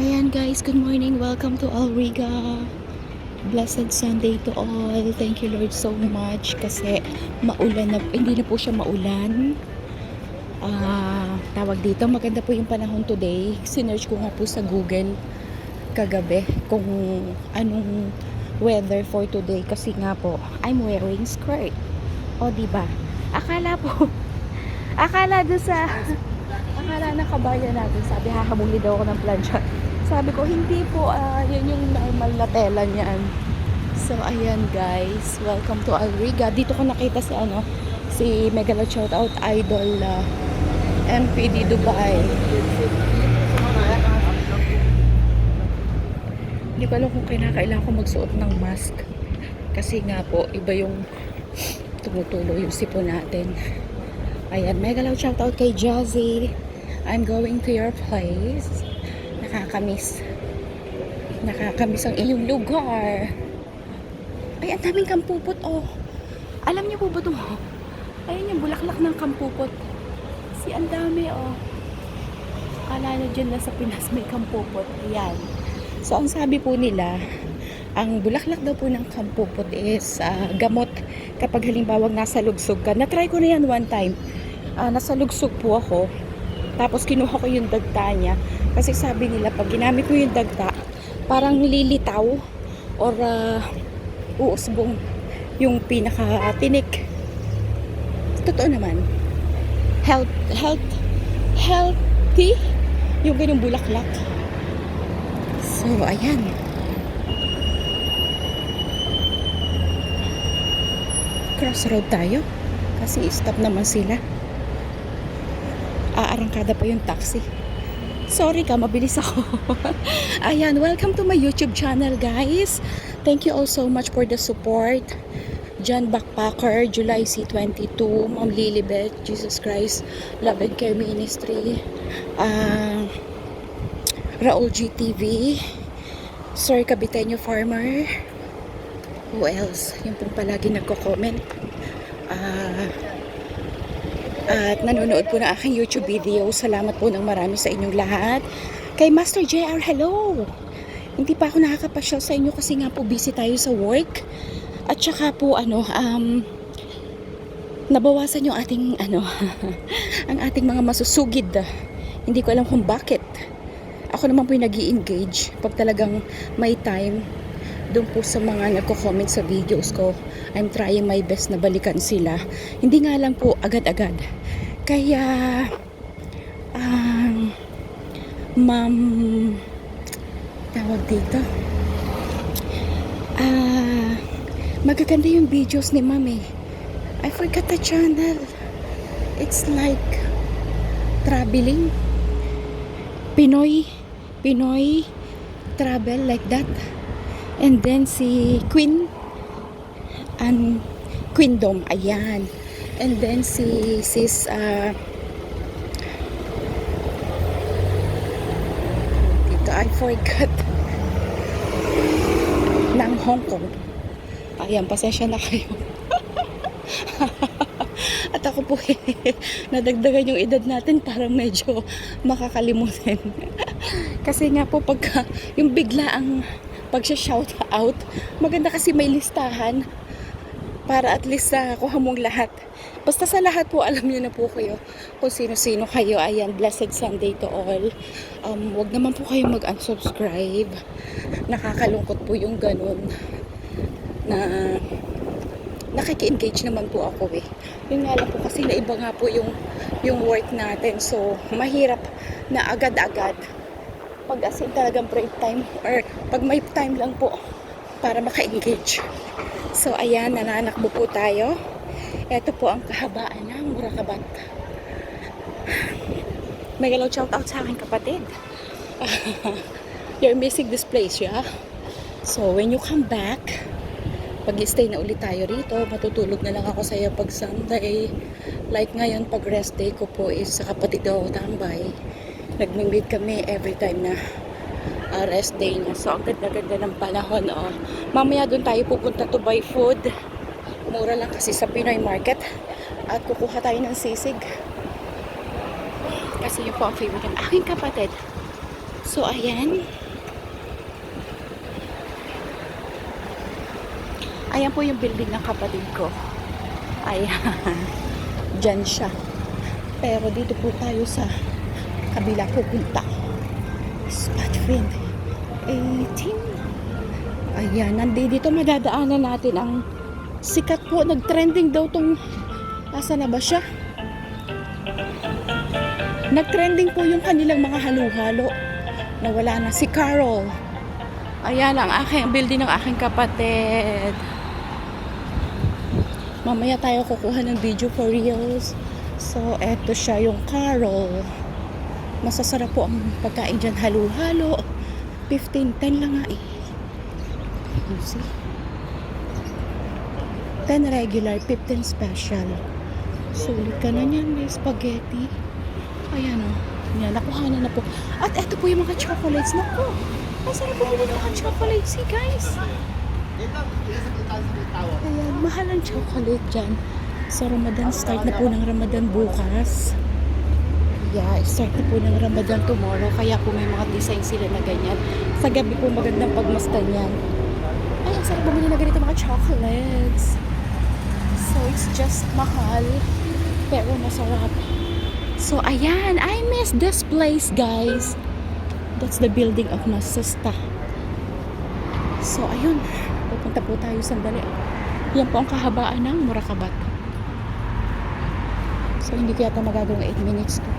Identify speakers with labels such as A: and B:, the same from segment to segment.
A: Ayan guys, good morning. Welcome to Alriga. Blessed Sunday to all. Thank you Lord so much kasi maulan na, hindi na po siya maulan. Ah, tawag dito, maganda po yung panahon today. Sinearch ko nga po sa Google kagabi kung anong weather for today kasi nga po, I'm wearing skirt. O, di ba? Akala po, akala do sa, akala na kabayan natin, sabi hahamuli daw ako ng plancha. Sabi ko, hindi po, ah, yun yung normal na tela niyan. So, ayan guys, welcome to Alriga. Dito ko nakita si ano, si Megalo Shoutout Idol ah, MPD Dubai. Hindi ko alam kung kinakailangan ko magsuot ng mask. Kasi nga po, iba yung tumutulo yung sipon natin. Ayan, mega loud shoutout kay Jazzy. I'm going to your place. Nakakamiss. Nakakamiss ang iyong lugar. Ay, ang daming kampupot, oh. Alam niyo po ba ito? Ayun yung bulaklak ng kampupot. Si ang dami, oh. Akala na dyan na sa Pinas may kampupot. Ayan. So, ang sabi po nila, ang bulaklak daw po ng kampupot is ah, gamot kapag halimbawa nasa lugsog ka. Na-try ko na yan one time. Ah, nasa lugsog po ako. Tapos kinuha ko yung dagta niya. Kasi sabi nila, pag ginamit mo yung dagta, parang lilitaw or uh, uusbong yung pinaka-tinik. Totoo naman. Health, health, healthy yung ganyung bulaklak. So, ayan. Crossroad tayo. Kasi stop naman sila. Aarangkada pa yung taxi. Sorry ka, mabilis ako. Ayan, welcome to my YouTube channel, guys. Thank you all so much for the support. John Backpacker, July C22, Ma'am Lilibet, Jesus Christ, Love and Care Ministry, uh, Raul GTV, Sir Cabiteño Farmer, who else? Yung pong palagi nagko-comment. Ah, at nanonood po ng aking YouTube video. Salamat po ng marami sa inyong lahat. Kay Master JR, hello! Hindi pa ako nakakapasyal sa inyo kasi nga po busy tayo sa work. At saka po ano, um, nabawasan yung ating ano, ang ating mga masusugid. Hindi ko alam kung bakit. Ako naman po yung nag engage pag talagang may time doon po sa mga nagko-comment sa videos ko. I'm trying my best na balikan sila. Hindi nga lang po agad-agad. Kaya, um, ma'am, tawag dito, ah, magaganda yung videos ni ma'am eh. I forgot the channel. It's like traveling. Pinoy, Pinoy travel like that. And then si Queen and Queendom, ayan. And then si sis uh, dito I forgot ng Hong Kong. Ayan, pasensya na kayo. At ako po nadagdagan yung edad natin para medyo makakalimutin. kasi nga po pagka yung bigla ang pagsha-shout out, maganda kasi may listahan para at least sa kuha mong lahat. Basta sa lahat po, alam niyo na po kayo kung sino-sino kayo. Ayan, blessed Sunday to all. Um, wag naman po kayo mag-unsubscribe. Nakakalungkot po yung ganun na nakiki-engage naman po ako eh. Yun nga lang po kasi na iba nga po yung, yung work natin. So, mahirap na agad-agad pag as in talagang break time or pag may time lang po para maka-engage. So, ayan, nananakbo po tayo. Ito po ang kahabaan ng Murakabat. May galaw shout out sa akin kapatid. You're missing this place, yeah? So, when you come back, pag-stay na ulit tayo rito, matutulog na lang ako sa iyo pag Sunday. Like ngayon, pag rest day ko po is sa kapatid ko tambay. Nagmimit kami every time na uh, rest day niya. So, ang ganda-ganda ng panahon. Oh. Mamaya doon tayo pupunta to buy food. Mura lang kasi sa Pinoy Market. At kukuha tayo ng sisig. Kasi yun po ang favorite ng aking kapatid. So, ayan. Ayan po yung building ng kapatid ko. Ayan. Diyan siya. Pero dito po tayo sa kabila pupunta. Spotfield 18. Ayan, nandito madadaanan natin ang sikat po. Nag-trending daw tong asa na ba siya? Nag-trending po yung kanilang mga halo-halo na wala na si Carol. Ayan ang aking building ng aking kapatid. Mamaya tayo kukuha ng video for reels. So, eto siya yung Carol. Masasarap po ang pagkain dyan. Halo-halo. 15, 10 lang nga eh. You see? 10 regular, 15 special. Sulit ka na niyan. May spaghetti. Ayan o. Yan, nakuha na na po. At eto po yung mga chocolates. Naku, masarap po yung mga chocolates eh, guys. Ayan, mahal ang chocolate dyan. Sa Ramadan, start na po ng Ramadan bukas. Yeah, start na po ng Ramadan tomorrow. Kaya po may mga design sila na ganyan. Sa gabi po magandang pagmastan yan. Ay, ang sarap bumili na ganito mga chocolates. So, it's just mahal. Pero masarap. So, ayan. I miss this place, guys. That's the building of sister. So, ayun. Pupunta po tayo sandali. Yan po ang kahabaan ng Murakabat. So, hindi ko yata magagawang 8 minutes to.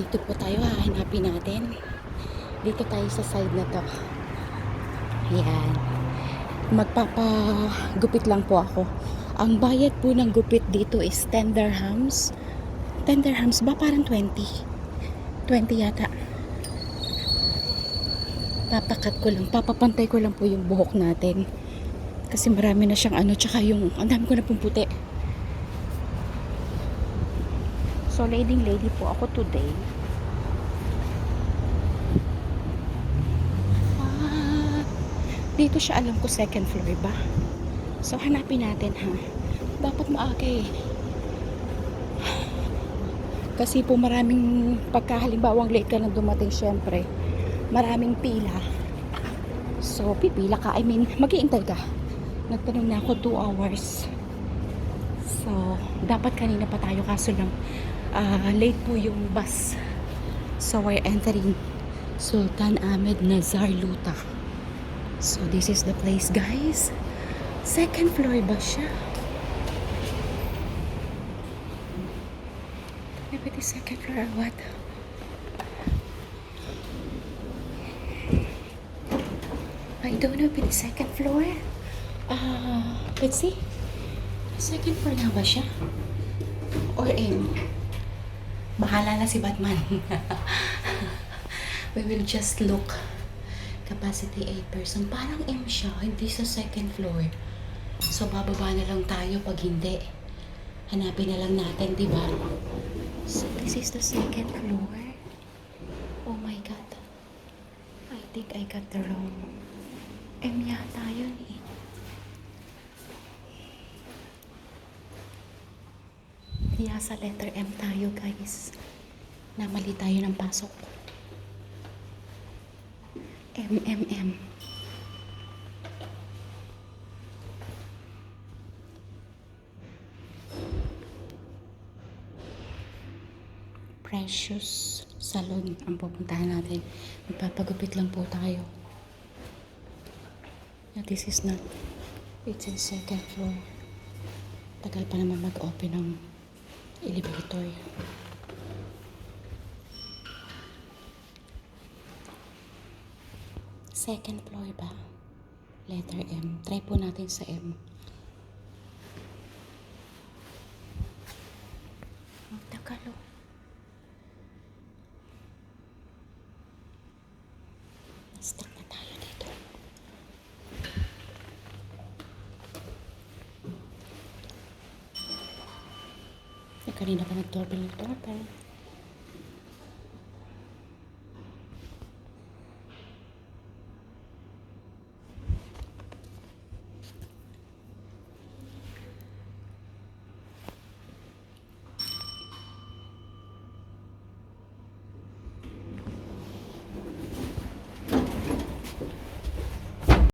A: Dito po tayo hahanapin natin. Dito tayo sa side na to. Yan. Magpapagupit lang po ako. Ang bayad po ng gupit dito is 10 dirhams. 10 dirhams ba? Parang 20. 20 yata. Papakat ko lang. Papapantay ko lang po yung buhok natin. Kasi marami na siyang ano. Tsaka yung, ang dami ko na pong puti. So, leading lady po ako today. Ah, dito siya alam ko second floor ba? So, hanapin natin ha. Dapat maaga eh. Kasi po maraming pagkahalimbawang late ka na dumating syempre. Maraming pila. So, pipila ka. I mean, mag-iintay ka. Nagtanong na ako 2 hours. So, dapat kanina pa tayo kaso lang ah, late po yung bus. So, we're entering Sultan Ahmed Nazar Luta. So, this is the place, guys. Second floor ba siya? Maybe second floor or what? I don't know if it's second floor. Ah, let's see. Second floor na ba siya? Or M? Bahala na si Batman. We will just look. Capacity 8 person. Parang M siya, hindi sa second floor. So, bababa na lang tayo pag hindi. Hanapin na lang natin, di ba? So, this is the second floor. Oh my God. I think I got the wrong. M yata yun eh. Yeah, sa letter M tayo guys. Namali tayo ng pasok. M, M, M. Precious Salon ang pupuntahan natin. Magpapagupit lang po tayo. Yeah, this is not, it's in second floor. Tagal pa naman mag-open ng elevator. Second floor ba? Letter M. Try po natin sa M. Ang tagal oh. Na-stuck na tayo dito. Eh, kanina pa nag-doorbell ng doorbell.